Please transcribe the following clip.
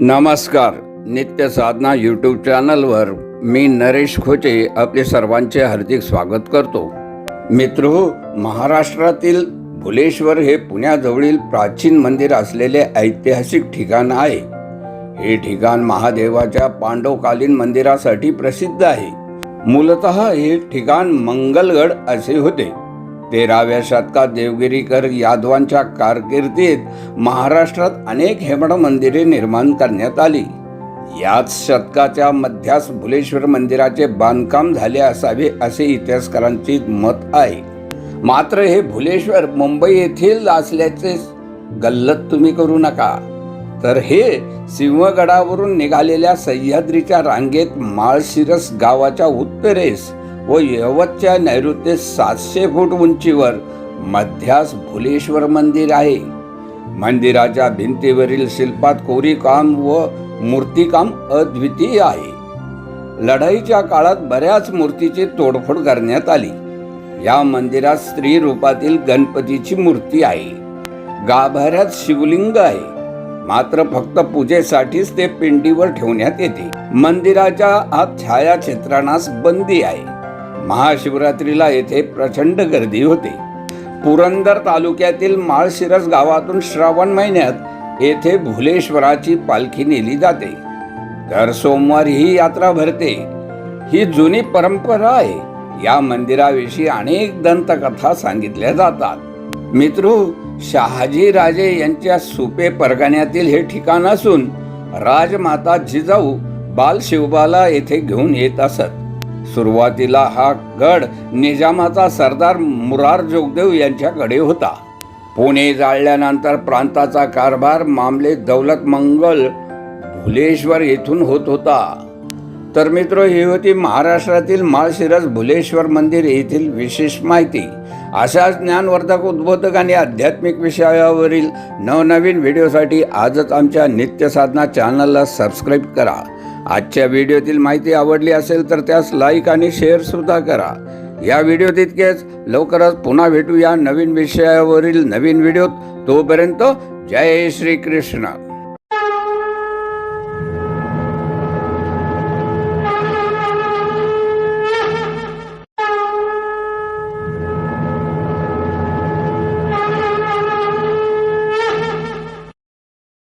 नमस्कार नित्य साधना यूट्यूब चॅनलवर मी नरेश खोचे आपले सर्वांचे हार्दिक स्वागत करतो. मित्र महाराष्ट्रातील भुलेश्वर हे पुण्याजवळील प्राचीन मंदिर असलेले ऐतिहासिक ठिकाण आहे. हे ठिकाण महादेवाच्या पांडवकालीन मंदिरासाठी प्रसिद्ध आहे. मूलतः हे ठिकाण मंगलगड असे होते. तेराव्या शतकात देवगिरीकर यादवांच्या कारकिर्दीत महाराष्ट्रात अनेक हेमड मंदिरे निर्माण करण्यात आली. याच शतकाच्या मध्यास भुलेश्वर मंदिराचे बांधकाम झाले असावे असे इतिहासकारांचे मत आहे. मात्र हे भुलेश्वर मुंबई येथील असल्याचे गल्लत तुम्ही करू नका. तर हे सिंहगडावरून निघालेल्या सह्याद्रीच्या रांगेत माळशिरस गावाच्या उत्तरेस व यवतच्या नैऋत्य सातशे फूट उंचीवर मध्यास भुलेश्वर मंदिर आहे. मंदिराच्या भिंतीवरील शिल्पात कोरीकाम व मूर्तिकाम अद्वितीय आहे. लढाईच्या काळात बऱ्याच मूर्तीची तोडफोड करण्यात आली. या मंदिरात स्त्री रूपातील गणपतीची मूर्ती आहे. गाभाऱ्यात शिवलिंग आहे. मात्र फक्त पूजेसाठीच ते पिंडीवर ठेवण्यात येते. मंदिराच्या आत छायाचित्रणास बंदी आहे. महाशिवरात्रीला येथे प्रचंड गर्दी होते. पुरंदर तालुक्यातील माळशिरस गावातून श्रावण महिन्यात येथे भुलेश्वराची पालखी नेली जाते. दर सोमवारी ही यात्रा भरते. ही जुनी परंपरा आहे. या मंदिराविषयी अनेक दंतकथा सांगितल्या जातात. मित्रू शहाजी राजे यांच्या सुपे परगण्यातील हे ठिकाण असून राजमाता जिजाऊ बाल शिवबाला येथे घेऊन येत असत. सुरुवातीला हा गड निजामाचा सरदार मुरार जोगदेव यांच्याकडे होता. पुणे जाळल्यानंतर प्रांताचा कारभार मामले दौलत मंगल भुलेश्वर येथून होत होता. तर मित्र ही होती महाराष्ट्रातील माळशिरस भुलेश्वर मंदिर येथील विशेष माहिती. अशाच ज्ञानवर्धक उद्बोधक आणि आध्यात्मिक विषयावरील नवनवीन व्हिडिओसाठी आजच आमच्या नित्य साधना चॅनलला सबस्क्राईब करा. आजच्या व्हिडिओतील माहिती आवडली असेल तर त्यास लाईक आणि शेअर सुद्धा करा. या व्हिडिओ तितकेच. लवकरच पुन्हा भेटूया नवीन विषयावरील नवीन व्हिडिओत. तोपर्यंत जय श्री कृष्ण.